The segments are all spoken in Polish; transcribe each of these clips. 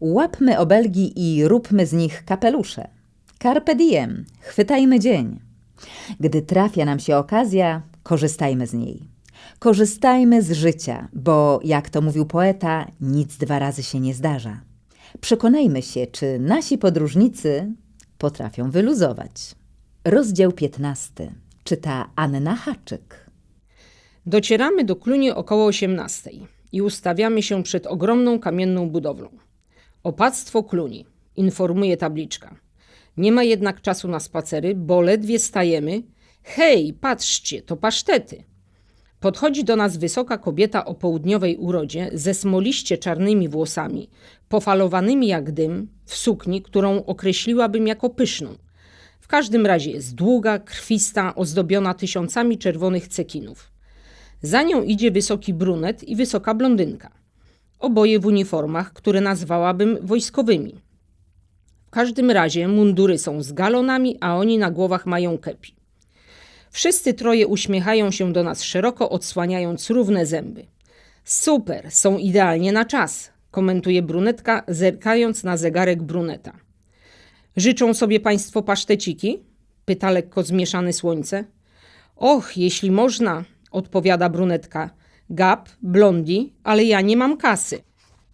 Łapmy obelgi i róbmy z nich kapelusze. Carpe diem, chwytajmy dzień. Gdy trafia nam się okazja, korzystajmy z niej. Korzystajmy z życia, bo jak to mówił poeta, nic dwa razy się nie zdarza. Przekonajmy się, czy nasi podróżnicy potrafią wyluzować. Rozdział 15. Czyta Anna Haczyk. Docieramy do Cluni około 18 i ustawiamy się przed ogromną kamienną budowlą. Opactwo Cluni, informuje tabliczka. Nie ma jednak czasu na spacery, bo ledwie stajemy. Hej, patrzcie, to pasztety. Podchodzi do nas wysoka kobieta o południowej urodzie ze smoliście czarnymi włosami, pofalowanymi jak dym, w sukni, którą określiłabym jako pyszną. W każdym razie jest długa, krwista, ozdobiona tysiącami czerwonych cekinów. Za nią idzie wysoki brunet i wysoka blondynka. Oboje w uniformach, które nazwałabym wojskowymi. W każdym razie mundury są z galonami, a oni na głowach mają kepi. Wszyscy troje uśmiechają się do nas szeroko, odsłaniając równe zęby. Super, są idealnie na czas, komentuje brunetka, zerkając na zegarek bruneta. Życzą sobie państwo paszteciki? pyta lekko zmieszane słońce. Och, jeśli można, odpowiada brunetka. Gap, blondi, ale ja nie mam kasy.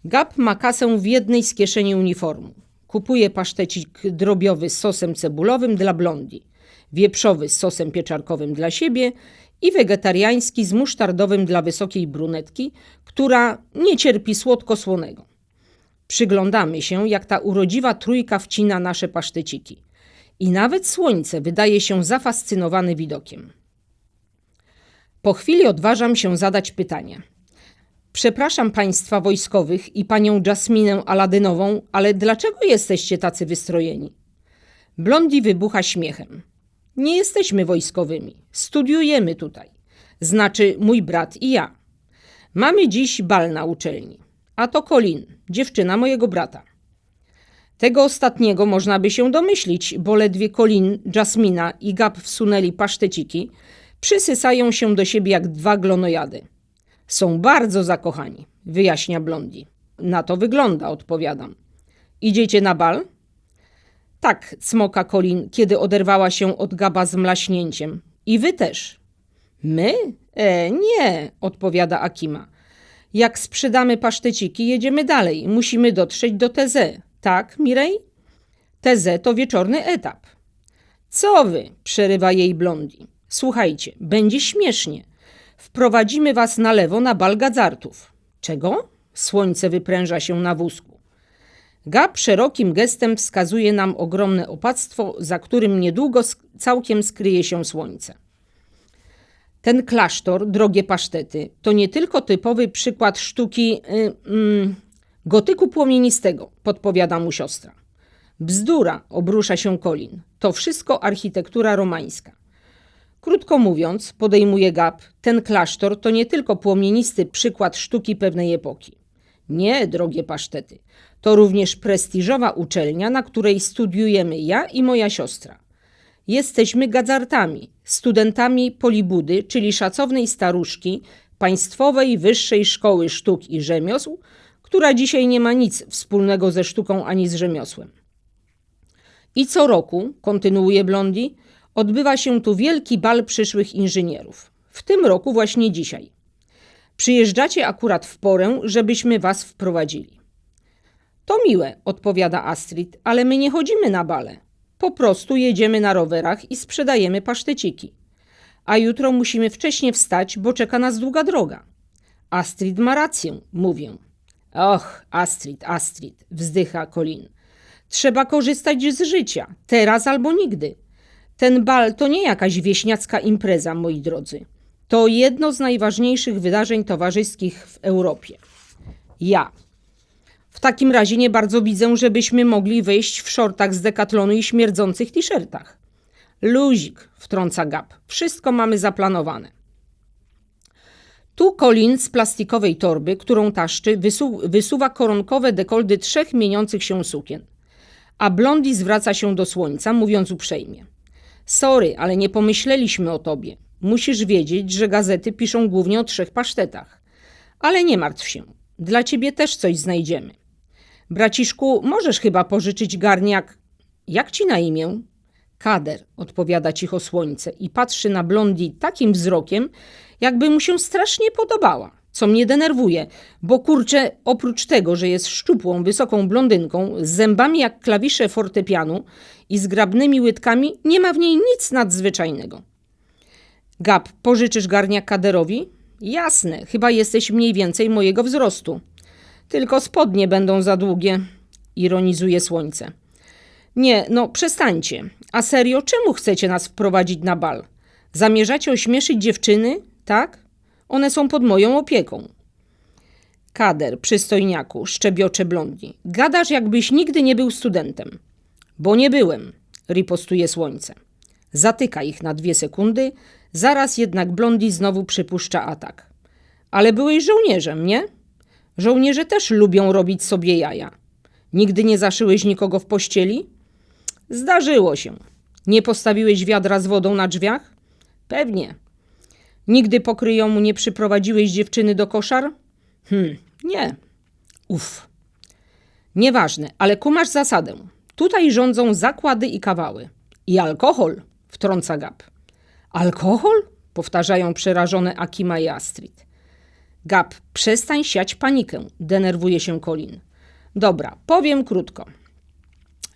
Gap ma kasę w jednej z kieszeni uniformu. Kupuje pasztecik drobiowy z sosem cebulowym dla blondi, wieprzowy z sosem pieczarkowym dla siebie i wegetariański z musztardowym dla wysokiej brunetki, która nie cierpi słodko-słonego. Przyglądamy się, jak ta urodziwa trójka wcina nasze paszteciki. I nawet słońce wydaje się zafascynowane widokiem. Po chwili odważam się zadać pytanie. Przepraszam państwa wojskowych i panią Jasminę Aladynową, ale dlaczego jesteście tacy wystrojeni? Blondi wybucha śmiechem. Nie jesteśmy wojskowymi. Studiujemy tutaj. Znaczy mój brat i ja. Mamy dziś bal na uczelni. A to Colin, dziewczyna mojego brata. Tego ostatniego można by się domyślić, bo ledwie Colin, Jasmina i Gab wsunęli paszteciki, przysysają się do siebie jak dwa glonojady. Są bardzo zakochani, wyjaśnia Blondi. Na to wygląda, odpowiadam. Idziecie na bal? Tak, smoka Colin, kiedy oderwała się od Gaba z mlaśnięciem. I wy też. My? E, nie, odpowiada Akima. Jak sprzedamy paszteciki, jedziemy dalej. Musimy dotrzeć do TZ. Tak, Mirej? TZ to wieczorny etap. Co wy? przerywa jej blondi. Słuchajcie, będzie śmiesznie. Wprowadzimy was na lewo na bal gadzartów. Czego? Słońce wypręża się na wózku. Gab szerokim gestem wskazuje nam ogromne opactwo, za którym niedługo całkiem skryje się słońce. Ten klasztor, drogie pasztety, to nie tylko typowy przykład sztuki yy, yy, gotyku płomienistego, podpowiada mu siostra. Bzdura, obrusza się Colin. To wszystko architektura romańska. Krótko mówiąc, podejmuje Gap, ten klasztor to nie tylko płomienisty przykład sztuki pewnej epoki. Nie, drogie pasztety, to również prestiżowa uczelnia, na której studiujemy ja i moja siostra. Jesteśmy gadzartami, studentami Polibudy, czyli szacownej staruszki Państwowej Wyższej Szkoły Sztuk i Rzemiosł, która dzisiaj nie ma nic wspólnego ze sztuką ani z rzemiosłem. I co roku, kontynuuje Blondi, odbywa się tu wielki bal przyszłych inżynierów. W tym roku właśnie dzisiaj. Przyjeżdżacie akurat w porę, żebyśmy was wprowadzili. To miłe, odpowiada Astrid, ale my nie chodzimy na bale. Po prostu jedziemy na rowerach i sprzedajemy paszteciki. A jutro musimy wcześnie wstać, bo czeka nas długa droga. Astrid ma rację, mówię. Och, Astrid, Astrid, wzdycha Colin. Trzeba korzystać z życia, teraz albo nigdy. Ten bal to nie jakaś wieśniacka impreza, moi drodzy. To jedno z najważniejszych wydarzeń towarzyskich w Europie. Ja. W takim razie nie bardzo widzę, żebyśmy mogli wejść w szortach z dekatlonu i śmierdzących t-shirtach. Luzik, wtrąca Gap. Wszystko mamy zaplanowane. Tu Colin z plastikowej torby, którą taszczy, wysu wysuwa koronkowe dekoldy trzech mieniących się sukien. A Blondi zwraca się do słońca, mówiąc uprzejmie. Sorry, ale nie pomyśleliśmy o tobie. Musisz wiedzieć, że gazety piszą głównie o trzech pasztetach. Ale nie martw się. Dla ciebie też coś znajdziemy. Braciszku, możesz chyba pożyczyć garniak. Jak ci na imię? Kader, odpowiada cicho słońce i patrzy na blondi takim wzrokiem, jakby mu się strasznie podobała. Co mnie denerwuje, bo kurczę, oprócz tego, że jest szczupłą, wysoką blondynką, z zębami jak klawisze fortepianu i zgrabnymi łydkami, nie ma w niej nic nadzwyczajnego. Gab, pożyczysz garniak Kaderowi? Jasne, chyba jesteś mniej więcej mojego wzrostu. Tylko spodnie będą za długie, ironizuje słońce. Nie, no przestańcie. A serio, czemu chcecie nas wprowadzić na bal? Zamierzacie ośmieszyć dziewczyny, tak? One są pod moją opieką. Kader, przystojniaku, szczebiocze blondi. Gadasz, jakbyś nigdy nie był studentem. Bo nie byłem, ripostuje słońce. Zatyka ich na dwie sekundy, zaraz jednak blondi znowu przypuszcza atak. Ale byłeś żołnierzem, nie? Żołnierze też lubią robić sobie jaja. Nigdy nie zaszyłeś nikogo w pościeli? Zdarzyło się. Nie postawiłeś wiadra z wodą na drzwiach? Pewnie. Nigdy pokryjomu nie przyprowadziłeś dziewczyny do koszar? Hm, nie. Uf. Nieważne, ale kumasz zasadę. Tutaj rządzą zakłady i kawały. I alkohol, wtrąca Gab. Alkohol? Powtarzają przerażone Akima i Astrid. Gab, przestań siać panikę, denerwuje się Colin. Dobra, powiem krótko.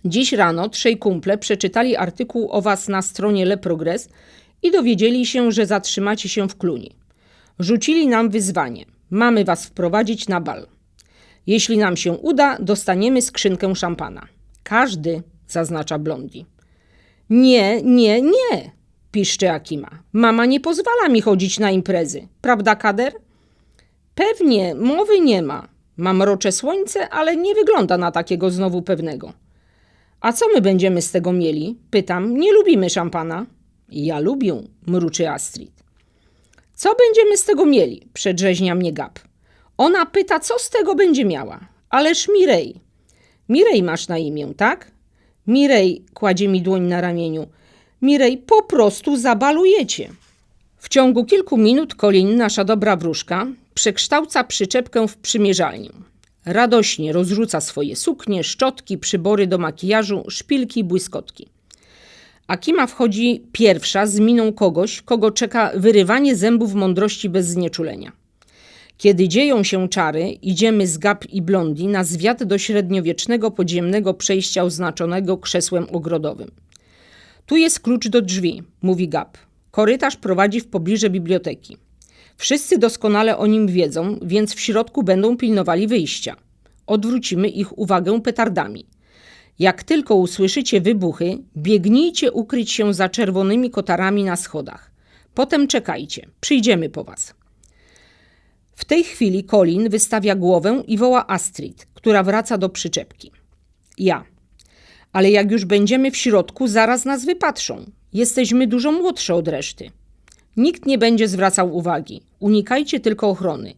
Dziś rano trzej kumple przeczytali artykuł o was na stronie Le Progress i dowiedzieli się, że zatrzymacie się w Kluni. Rzucili nam wyzwanie. Mamy was wprowadzić na bal. Jeśli nam się uda, dostaniemy skrzynkę szampana. Każdy, zaznacza Blondi. Nie, nie, nie, piszczy Akima. Mama nie pozwala mi chodzić na imprezy. Prawda, Kader? Pewnie, mowy nie ma. Mam rocze słońce, ale nie wygląda na takiego znowu pewnego. A co my będziemy z tego mieli? Pytam, nie lubimy szampana. Ja lubię, mruczy Astrid. Co będziemy z tego mieli? Przedrzeźnia mnie Gab. Ona pyta, co z tego będzie miała. Ależ Mirej. Mirej masz na imię, tak? Mirej kładzie mi dłoń na ramieniu. Mirej, po prostu zabalujecie. W ciągu kilku minut Colin, nasza dobra wróżka, przekształca przyczepkę w przymierzalnię. Radośnie rozrzuca swoje suknie, szczotki, przybory do makijażu, szpilki, błyskotki. Akima wchodzi pierwsza z miną kogoś, kogo czeka wyrywanie zębów mądrości bez znieczulenia. Kiedy dzieją się czary, idziemy z Gab i Blondi na zwiat do średniowiecznego podziemnego przejścia oznaczonego krzesłem ogrodowym. Tu jest klucz do drzwi, mówi Gab. Korytarz prowadzi w pobliże biblioteki. Wszyscy doskonale o nim wiedzą, więc w środku będą pilnowali wyjścia. Odwrócimy ich uwagę petardami. Jak tylko usłyszycie wybuchy, biegnijcie ukryć się za czerwonymi kotarami na schodach. Potem czekajcie, przyjdziemy po was. W tej chwili Colin wystawia głowę i woła Astrid, która wraca do przyczepki. Ja. Ale jak już będziemy w środku, zaraz nas wypatrzą. Jesteśmy dużo młodsze od reszty. Nikt nie będzie zwracał uwagi. Unikajcie tylko ochrony.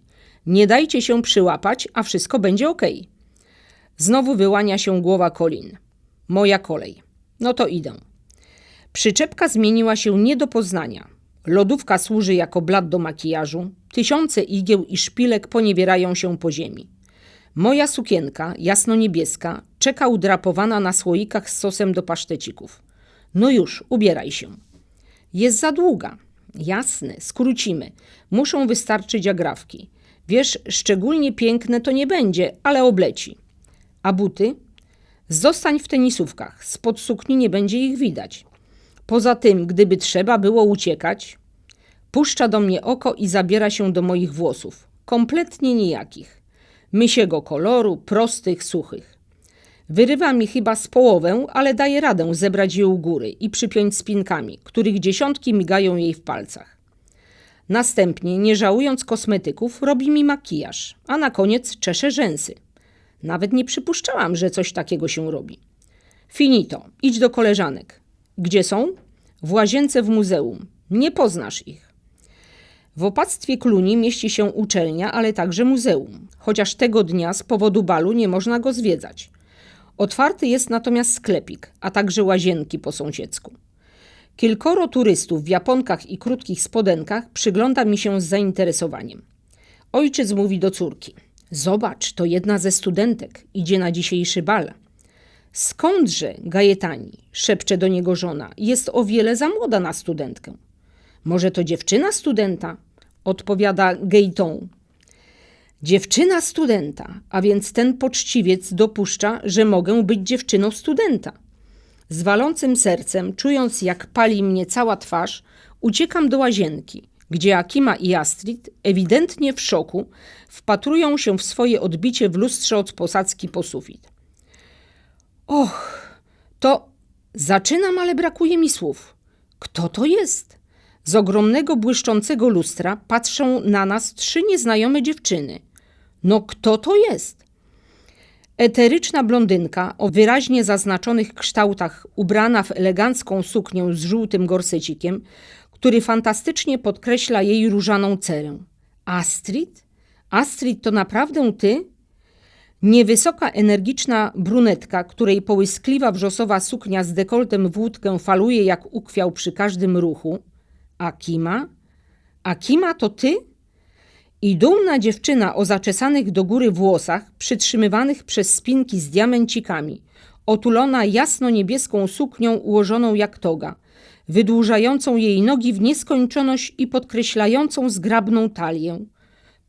Nie dajcie się przyłapać, a wszystko będzie ok. Znowu wyłania się głowa Colin. Moja kolej. No to idę. Przyczepka zmieniła się nie do poznania. Lodówka służy jako blat do makijażu. Tysiące igieł i szpilek poniewierają się po ziemi. Moja sukienka, jasno-niebieska, czeka udrapowana na słoikach z sosem do pasztecików. No już, ubieraj się. Jest za długa. Jasne, skrócimy. Muszą wystarczyć agrawki. Wiesz, szczególnie piękne to nie będzie, ale obleci. A buty? Zostań w tenisówkach. Spod sukni nie będzie ich widać. Poza tym, gdyby trzeba było uciekać, puszcza do mnie oko i zabiera się do moich włosów. Kompletnie nijakich. Mysiego koloru, prostych, suchych. Wyrywa mi chyba z połowę, ale daje radę zebrać je u góry i przypiąć spinkami, których dziesiątki migają jej w palcach. Następnie, nie żałując kosmetyków, robi mi makijaż, a na koniec czesze rzęsy. Nawet nie przypuszczałam, że coś takiego się robi. Finito, idź do koleżanek. Gdzie są? W łazience w muzeum. Nie poznasz ich. W opactwie Kluni mieści się uczelnia, ale także muzeum, chociaż tego dnia z powodu balu nie można go zwiedzać. Otwarty jest natomiast sklepik, a także łazienki po sąsiedzku. Kilkoro turystów w japonkach i krótkich spodenkach przygląda mi się z zainteresowaniem. Ojciec mówi do córki. Zobacz, to jedna ze studentek idzie na dzisiejszy bal. Skądże, Gajetani, szepcze do niego żona, jest o wiele za młoda na studentkę. Może to dziewczyna studenta? Odpowiada Gejton. Dziewczyna studenta, a więc ten poczciwiec dopuszcza, że mogę być dziewczyną studenta. Z walącym sercem, czując jak pali mnie cała twarz, uciekam do łazienki, gdzie Akima i Astrid, ewidentnie w szoku, wpatrują się w swoje odbicie w lustrze od posadzki po sufit. Och, to zaczynam, ale brakuje mi słów. Kto to jest? Z ogromnego błyszczącego lustra patrzą na nas trzy nieznajome dziewczyny. No kto to jest? Eteryczna blondynka o wyraźnie zaznaczonych kształtach, ubrana w elegancką suknię z żółtym gorsecikiem, który fantastycznie podkreśla jej różaną cerę. Astrid? Astrid, to naprawdę ty? Niewysoka, energiczna brunetka, której połyskliwa wrzosowa suknia z dekoltem w łódkę faluje jak ukwiał przy każdym ruchu. Akima? Akima to ty? I dumna dziewczyna o zaczesanych do góry włosach, przytrzymywanych przez spinki z diamencikami, otulona jasno-niebieską suknią ułożoną jak toga, wydłużającą jej nogi w nieskończoność i podkreślającą zgrabną talię.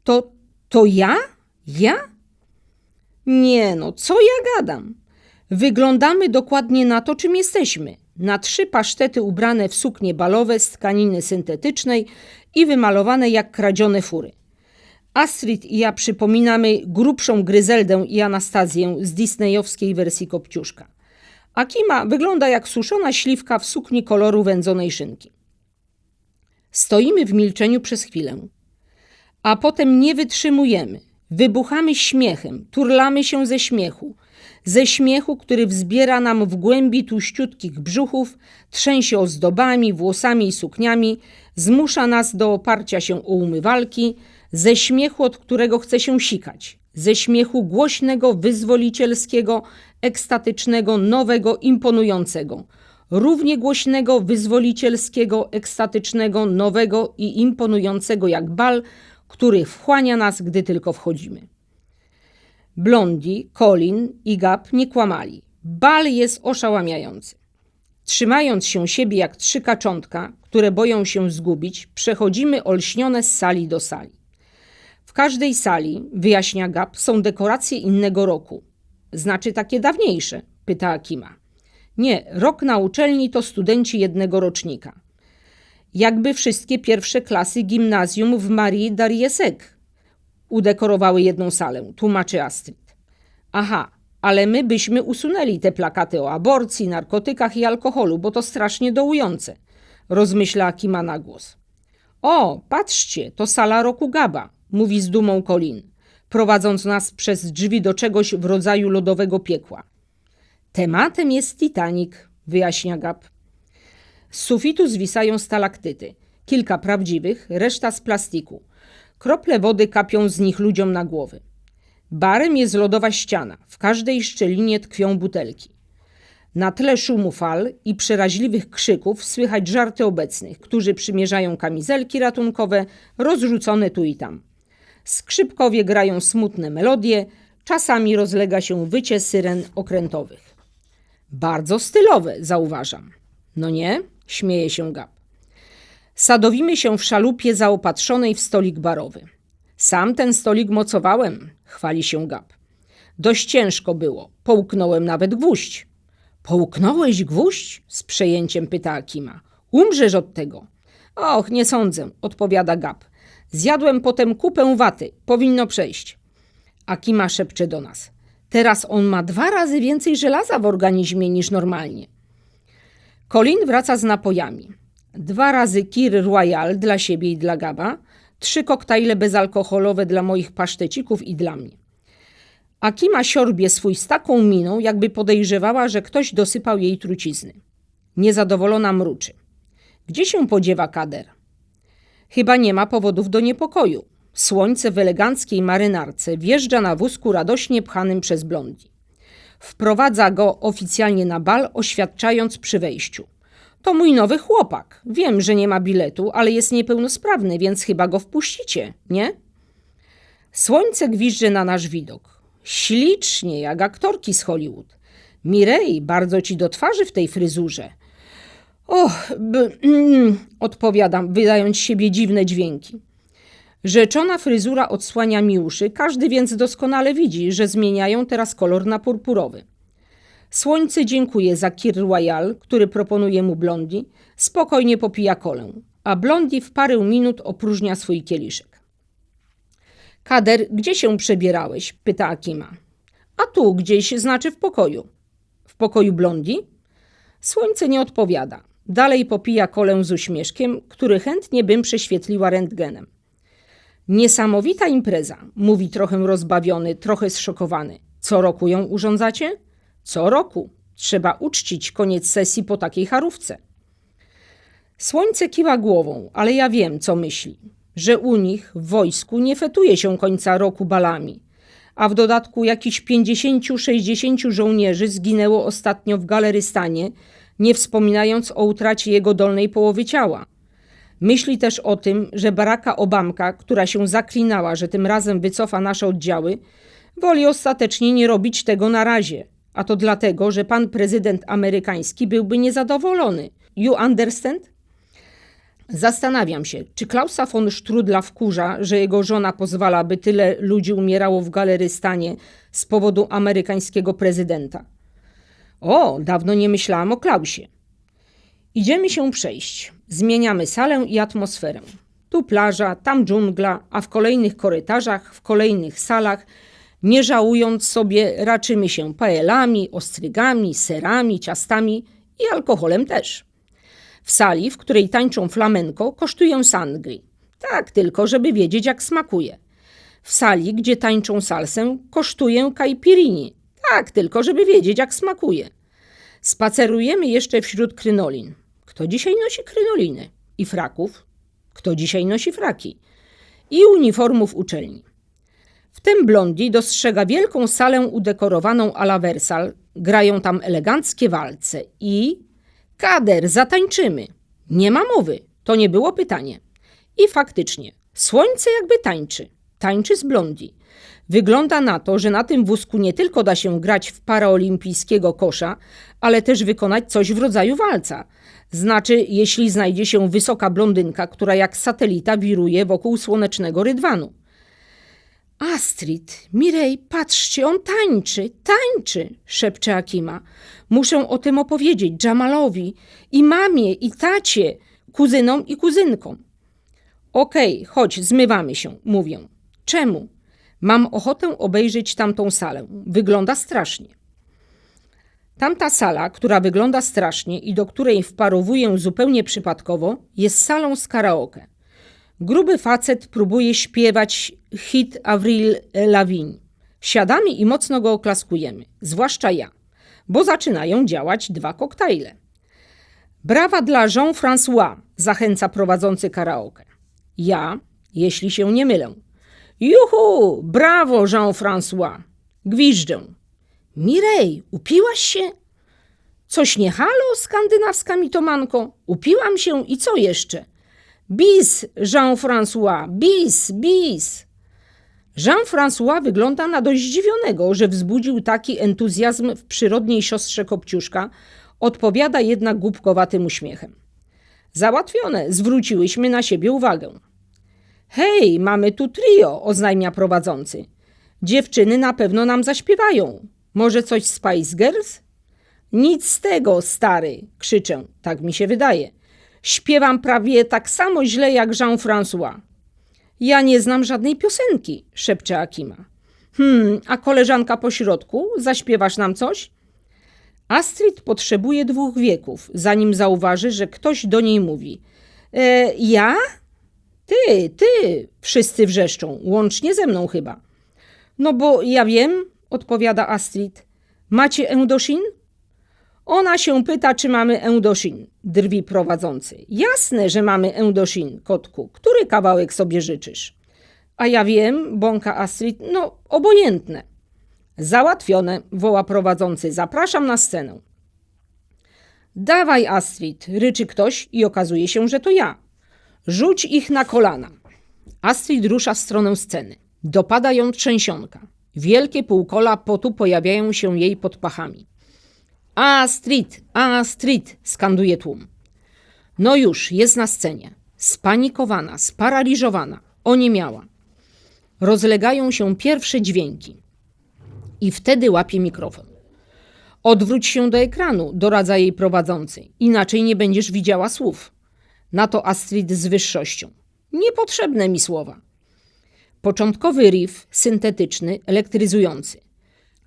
To, to ja? Ja? Nie no, co ja gadam? Wyglądamy dokładnie na to, czym jesteśmy. Na trzy pasztety ubrane w suknie balowe z tkaniny syntetycznej i wymalowane jak kradzione fury. Astrid i ja przypominamy grubszą Gryzeldę i Anastazję z disneyowskiej wersji Kopciuszka. Akima wygląda jak suszona śliwka w sukni koloru wędzonej szynki. Stoimy w milczeniu przez chwilę, a potem nie wytrzymujemy. Wybuchamy śmiechem, turlamy się ze śmiechu. Ze śmiechu, który wzbiera nam w głębi tłuściutkich brzuchów, trzęsie ozdobami, włosami i sukniami, zmusza nas do oparcia się o umywalki, ze śmiechu, od którego chce się sikać, ze śmiechu głośnego, wyzwolicielskiego, ekstatycznego, nowego, imponującego, równie głośnego, wyzwolicielskiego, ekstatycznego, nowego i imponującego jak bal, który wchłania nas, gdy tylko wchodzimy. Blondi, Colin i Gap nie kłamali. Bal jest oszałamiający. Trzymając się siebie jak trzy kaczątka, które boją się zgubić, przechodzimy olśnione z sali do sali. W każdej sali, wyjaśnia Gap, są dekoracje innego roku. Znaczy takie dawniejsze, pyta Akima. Nie, rok na uczelni to studenci jednego rocznika. Jakby wszystkie pierwsze klasy gimnazjum w Marii Dariesek udekorowały jedną salę, tłumaczy Astrid. Aha, ale my byśmy usunęli te plakaty o aborcji, narkotykach i alkoholu, bo to strasznie dołujące, rozmyśla Akima na głos. O, patrzcie, to sala roku Gaba, mówi z dumą Colin, prowadząc nas przez drzwi do czegoś w rodzaju lodowego piekła. Tematem jest Titanic, wyjaśnia Gab. Z sufitu zwisają stalaktyty. Kilka prawdziwych, reszta z plastiku. Krople wody kapią z nich ludziom na głowy. Barem jest lodowa ściana. W każdej szczelinie tkwią butelki. Na tle szumu fal i przeraźliwych krzyków słychać żarty obecnych, którzy przymierzają kamizelki ratunkowe, rozrzucone tu i tam. Skrzypkowie grają smutne melodie, czasami rozlega się wycie syren okrętowych. Bardzo stylowe, zauważam. No nie? Śmieje się Gab. Sadowimy się w szalupie zaopatrzonej w stolik barowy. Sam ten stolik mocowałem, chwali się Gab. Dość ciężko było, połknąłem nawet gwóźdź. Połknąłeś gwóźdź? Z przejęciem pyta Akima. Umrzesz od tego. Och, nie sądzę, odpowiada Gab. Zjadłem potem kupę waty, powinno przejść. Akima szepcze do nas. Teraz on ma dwa razy więcej żelaza w organizmie niż normalnie. Colin wraca z napojami. Dwa razy Kir Royal dla siebie i dla Gaba, trzy koktajle bezalkoholowe dla moich pasztecików i dla mnie. Akima siorbie swój z taką miną, jakby podejrzewała, że ktoś dosypał jej trucizny. Niezadowolona mruczy. Gdzie się podziewa kader? Chyba nie ma powodów do niepokoju. Słońce w eleganckiej marynarce wjeżdża na wózku radośnie pchanym przez blondi. Wprowadza go oficjalnie na bal, oświadczając przy wejściu. To mój nowy chłopak. Wiem, że nie ma biletu, ale jest niepełnosprawny, więc chyba go wpuścicie, nie? Słońce gwizdże na nasz widok. Ślicznie, jak aktorki z Hollywood. Mirej, bardzo ci do twarzy w tej fryzurze. Och, b- mm, odpowiadam, wydając siebie dziwne dźwięki. Rzeczona fryzura odsłania mi uszy, każdy więc doskonale widzi, że zmieniają teraz kolor na purpurowy. Słońce dziękuję za Kir Royal, który proponuje mu Blondi, spokojnie popija kolę, a Blondi w parę minut opróżnia swój kieliszek. Kader, gdzie się przebierałeś? pyta Akima. A tu gdzieś, znaczy w pokoju. W pokoju Blondi? Słońce nie odpowiada. Dalej popija kolę z uśmieszkiem, który chętnie bym prześwietliła rentgenem. Niesamowita impreza, mówi trochę rozbawiony, trochę zszokowany. Co roku ją urządzacie? Co roku. Trzeba uczcić koniec sesji po takiej charówce. Słońce kiwa głową, ale ja wiem, co myśli. Że u nich w wojsku nie fetuje się końca roku balami. A w dodatku jakiś 50-60 żołnierzy zginęło ostatnio w Galerystanie, nie wspominając o utracie jego dolnej połowy ciała. Myśli też o tym, że Baracka Obamka, która się zaklinała, że tym razem wycofa nasze oddziały, woli ostatecznie nie robić tego na razie. A to dlatego, że pan prezydent amerykański byłby niezadowolony. You understand? Zastanawiam się, czy Klausa von Strudla wkurza, że jego żona pozwala, by tyle ludzi umierało w Galerystanie z powodu amerykańskiego prezydenta. O, dawno nie myślałam o Klausie. Idziemy się przejść. Zmieniamy salę i atmosferę. Tu plaża, tam dżungla, a w kolejnych korytarzach, w kolejnych salach, nie żałując sobie, raczymy się paelami, ostrygami, serami, ciastami i alkoholem też. W sali, w której tańczą flamenko, kosztuję sangri. Tak, tylko żeby wiedzieć, jak smakuje. W sali, gdzie tańczą salsę, kosztuję caipirini. Tak, tylko żeby wiedzieć, jak smakuje. Spacerujemy jeszcze wśród krynolin. Kto dzisiaj nosi krynoliny? I fraków? Kto dzisiaj nosi fraki? I uniformów uczelni. Wtem Blondi dostrzega wielką salę udekorowaną a la Versal. Grają tam eleganckie walce i... Kader, zatańczymy. Nie ma mowy. To nie było pytanie. I faktycznie, słońce jakby tańczy. Tańczy z Blondi. Wygląda na to, że na tym wózku nie tylko da się grać w paraolimpijskiego kosza, ale też wykonać coś w rodzaju walca. Znaczy, jeśli znajdzie się wysoka blondynka, która jak satelita wiruje wokół słonecznego rydwanu. Astrid, Mirej, patrzcie, on tańczy, tańczy, szepcze Akima. Muszę o tym opowiedzieć Jamalowi i mamie, i tacie, kuzynom i kuzynkom. Okej, chodź, zmywamy się, mówię. Czemu? Mam ochotę obejrzeć tamtą salę. Wygląda strasznie. Tamta sala, która wygląda strasznie i do której wparowuję zupełnie przypadkowo, jest salą z karaoke. Gruby facet próbuje śpiewać hit Avril Lavigne. Siadamy i mocno go oklaskujemy, zwłaszcza ja, bo zaczynają działać dwa koktajle. Brawa dla Jean-François, zachęca prowadzący karaoke. Ja, jeśli się nie mylę. Juhu, brawo Jean-François. Gwiżdżę. Mirej, upiłaś się? Coś nie halo, skandynawska mitomanko? Upiłam się i co jeszcze? Bis, Jean-François, bis, bis. Jean-François wygląda na dość zdziwionego, że wzbudził taki entuzjazm w przyrodniej siostrze Kopciuszka, odpowiada jednak głupkowatym uśmiechem. Załatwione, zwróciłyśmy na siebie uwagę. Hej, mamy tu trio, oznajmia prowadzący. Dziewczyny na pewno nam zaśpiewają. Może coś Spice Girls? Nic z tego, stary, krzyczę, tak mi się wydaje. Śpiewam prawie tak samo źle jak Jean-François. Ja nie znam żadnej piosenki, szepcze Akima. Hmm, a koleżanka po środku, zaśpiewasz nam coś? Astrid potrzebuje dwóch wieków, zanim zauważy, że ktoś do niej mówi. E, ja? Ty, ty, wszyscy wrzeszczą, łącznie ze mną chyba. No bo ja wiem, odpowiada Astrid. Macie Eudoshin? Ona się pyta, czy mamy Eudoshin, drwi prowadzący. Jasne, że mamy Eudoshin, kotku. Który kawałek sobie życzysz? A ja wiem, bąka Astrid, no obojętne. Załatwione, woła prowadzący. Zapraszam na scenę. Dawaj, Astrid, ryczy ktoś i okazuje się, że to ja. Rzuć ich na kolana. Astrid rusza w stronę sceny. Dopada ją trzęsionka. Wielkie półkola potu pojawiają się jej pod pachami. Astrid, Astrid, skanduje tłum. No już, jest na scenie. Spanikowana, sparaliżowana, oniemiała. Rozlegają się pierwsze dźwięki. I wtedy łapie mikrofon. Odwróć się do ekranu, doradza jej prowadzący, inaczej nie będziesz widziała słów. Na to Astrid z wyższością. Niepotrzebne mi słowa. Początkowy riff syntetyczny, elektryzujący.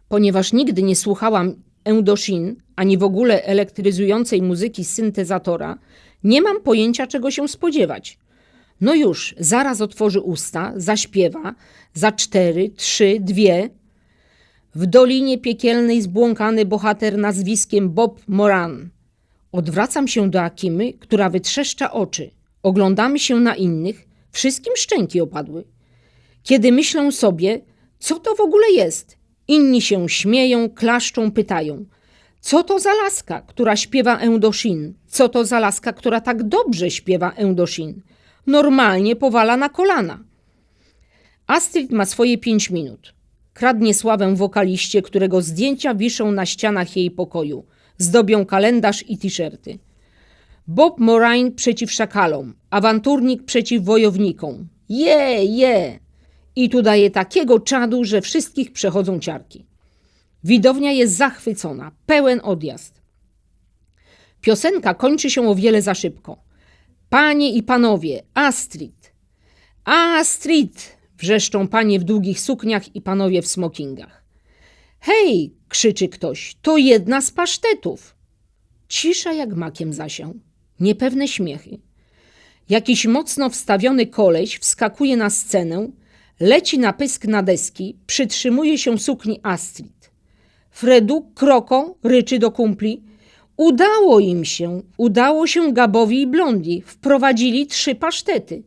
Ponieważ nigdy nie słuchałam Eudoshin, ani w ogóle elektryzującej muzyki z syntezatora, nie mam pojęcia, czego się spodziewać. No już, zaraz otworzy usta, zaśpiewa, za cztery, trzy, dwie. W Dolinie Piekielnej zbłąkany bohater nazwiskiem Bob Moran. Odwracam się do Akimy, która wytrzeszcza oczy. Oglądamy się na innych, wszystkim szczęki opadły. Kiedy myślę sobie, co to w ogóle jest, inni się śmieją, klaszczą, pytają. Co to za laska, która śpiewa Eudoshin? Co to za laska, która tak dobrze śpiewa Eudoshin? Normalnie powala na kolana. Astrid ma swoje pięć minut. Kradnie sławę wokaliście, którego zdjęcia wiszą na ścianach jej pokoju. Zdobią kalendarz i t-shirty. Bob Moraine przeciw szakalom, awanturnik przeciw wojownikom. Je, je! I tu daje takiego czadu, że wszystkich przechodzą ciarki. Widownia jest zachwycona, pełen odjazd. Piosenka kończy się o wiele za szybko. Panie i panowie, Astrid. Astrid! Wrzeszczą panie w długich sukniach i panowie w smokingach. Hej! krzyczy ktoś. To jedna z pasztetów. Cisza jak makiem zasiał. Niepewne śmiechy. Jakiś mocno wstawiony koleś wskakuje na scenę, leci na pysk na deski, przytrzymuje się sukni Astrid. Fredu kroką ryczy do kumpli. Udało im się, udało się Gabowi i Blondi. Wprowadzili trzy pasztety.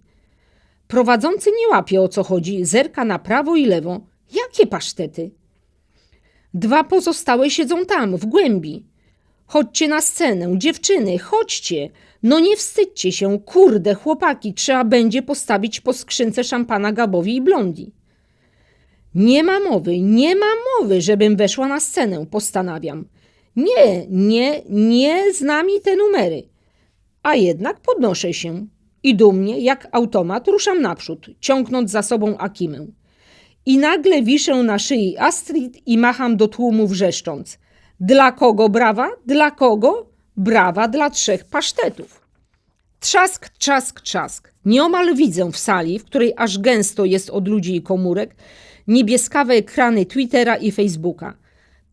Prowadzący nie łapie o co chodzi, zerka na prawo i lewo. Jakie pasztety? Dwa pozostałe siedzą tam, w głębi. Chodźcie na scenę, dziewczyny, chodźcie. No nie wstydźcie się, kurde, chłopaki, trzeba będzie postawić po skrzynce szampana Gabowi i Blondi. Nie ma mowy, nie ma mowy, żebym weszła na scenę, postanawiam. Nie, nie, nie z nami te numery. A jednak podnoszę się i dumnie, jak automat, ruszam naprzód, ciągnąc za sobą Akimę. I nagle wiszę na szyi Astrid i macham do tłumu wrzeszcząc. Dla kogo brawa? Dla kogo? Brawa dla trzech pasztetów. Trzask, trzask, trzask. Nieomal widzę w sali, w której aż gęsto jest od ludzi i komórek, niebieskawe ekrany Twittera i Facebooka.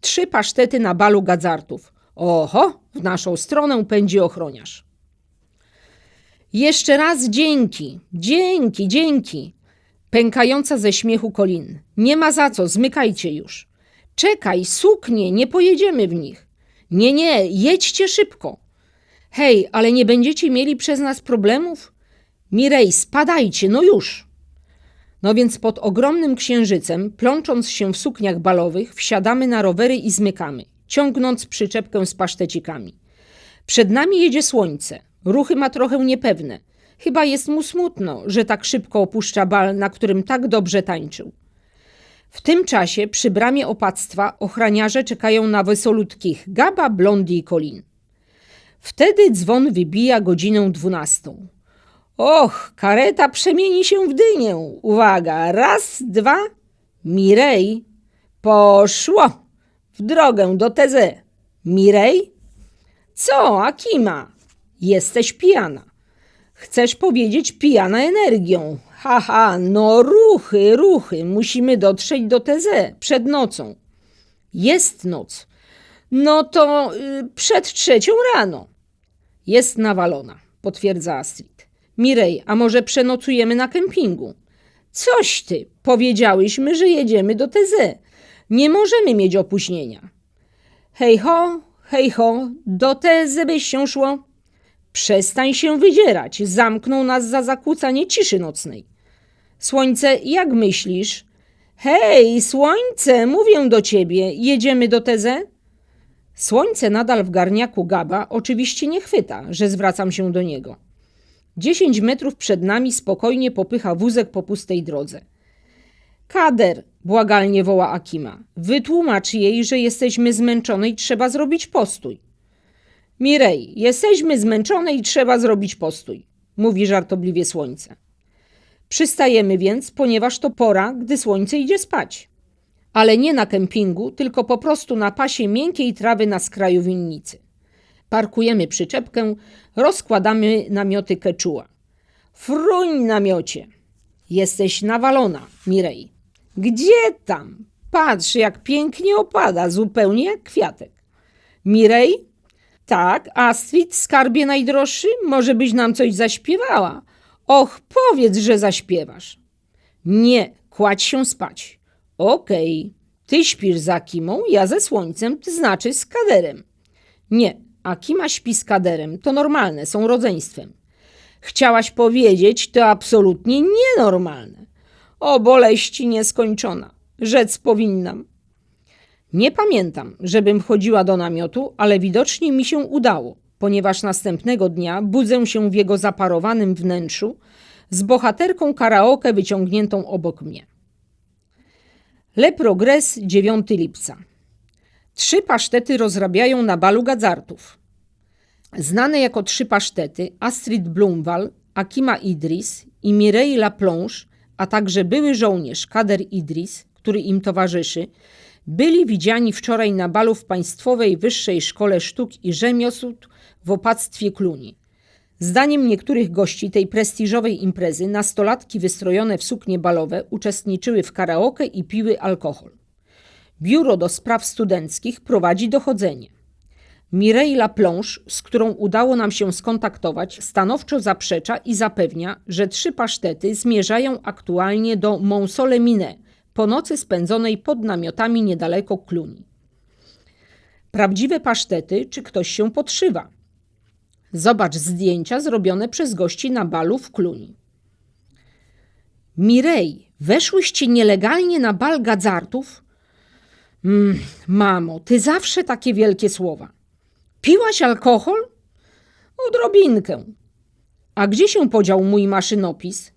Trzy pasztety na balu gadzartów. Oho, w naszą stronę pędzi ochroniarz. Jeszcze raz dzięki, dzięki, dzięki. Pękająca ze śmiechu Kolin. Nie ma za co, zmykajcie już. Czekaj, suknie, nie pojedziemy w nich. Nie, nie, jedźcie szybko. Hej, ale nie będziecie mieli przez nas problemów? Mirej, spadajcie, no już. No więc pod ogromnym księżycem, plącząc się w sukniach balowych, wsiadamy na rowery i zmykamy, ciągnąc przyczepkę z pasztecikami. Przed nami jedzie słońce. Ruchy ma trochę niepewne. Chyba jest mu smutno, że tak szybko opuszcza bal, na którym tak dobrze tańczył. W tym czasie przy bramie opactwa ochraniarze czekają na wesolutkich Gaba, Blondi i Colin. Wtedy dzwon wybija godzinę dwunastą. Och, kareta przemieni się w dynię. Uwaga, raz, dwa. Mirej, poszło. W drogę do Teze. Mirej? Co, Akima? Jesteś pijana. Chcesz powiedzieć pijana energią. Haha, no ruchy, ruchy. Musimy dotrzeć do Teze przed nocą. Jest noc. No to y, przed trzecią rano. Jest nawalona, potwierdza Astrid. Mirej, a może przenocujemy na kempingu? Coś ty, powiedziałyśmy, że jedziemy do Teze. Nie możemy mieć opóźnienia. Hej ho, hej ho, do Tezy byś się szło. Przestań się wydzierać, zamknął nas za zakłócanie ciszy nocnej. Słońce, jak myślisz? Hej, słońce, mówię do ciebie, jedziemy do Teze? Słońce nadal w garniaku Gaba oczywiście nie chwyta, że zwracam się do niego. Dziesięć metrów przed nami spokojnie popycha wózek po pustej drodze. Kader, błagalnie woła Akima. Wytłumacz jej, że jesteśmy zmęczone i trzeba zrobić postój. Mirej, jesteśmy zmęczone i trzeba zrobić postój, mówi żartobliwie słońce. Przystajemy więc, ponieważ to pora, gdy słońce idzie spać. Ale nie na kempingu, tylko po prostu na pasie miękkiej trawy na skraju winnicy. Parkujemy przyczepkę, rozkładamy namioty keczuła. Fruń namiocie! Jesteś nawalona, Mirej. Gdzie tam? Patrz, jak pięknie opada, zupełnie jak kwiatek. Mirej? Tak, Astrid, skarbie najdroższy, może byś nam coś zaśpiewała. Och, powiedz, że zaśpiewasz. Nie, kładź się spać. Okej, ty śpisz za Kimą, ja ze słońcem, to znaczy z kaderem. Nie, Akima śpi z kaderem, to normalne, są rodzeństwem. Chciałaś powiedzieć, to absolutnie nienormalne. O boleści nieskończona. Rzec powinnam. Nie pamiętam, żebym chodziła do namiotu, ale widocznie mi się udało, ponieważ następnego dnia budzę się w jego zaparowanym wnętrzu z bohaterką karaoke wyciągniętą obok mnie. Le Progres 9 lipca. Trzy pasztety rozrabiają na balu gadzartów. Znane jako trzy pasztety Astrid Blumwal, Akima Idris i Mireille Laplanche, a także były żołnierz Kader Idris, który im towarzyszy, byli widziani wczoraj na balu w Państwowej Wyższej Szkole Sztuk i Rzemiosł w opactwie Kluni. Zdaniem niektórych gości tej prestiżowej imprezy nastolatki wystrojone w suknie balowe uczestniczyły w karaoke i piły alkohol. Biuro do Spraw Studenckich prowadzi dochodzenie. Mireille Laplanche, z którą udało nam się skontaktować, stanowczo zaprzecza i zapewnia, że trzy pasztety zmierzają aktualnie do Monsole-Mine, po nocy spędzonej pod namiotami niedaleko Cluny. Prawdziwe pasztety, czy ktoś się podszywa? Zobacz zdjęcia zrobione przez gości na balu w Cluni. Mirej, weszłyście nielegalnie na bal gadzartów? Mm, mamo, ty zawsze takie wielkie słowa. Piłaś alkohol? Odrobinkę. A gdzie się podział mój maszynopis?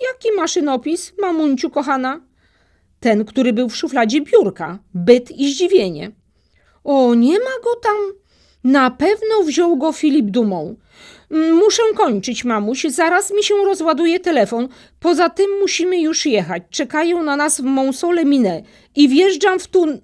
Jaki maszynopis, mamunciu kochana? Ten, który był w szufladzie biurka. Byt i zdziwienie. O, nie ma go tam. Na pewno wziął go Filip Dumą. Mm, Muszę kończyć, mamuś. Zaraz mi się rozładuje telefon. Poza tym musimy już jechać. Czekają na nas w Monsole Mine. I wjeżdżam w tun...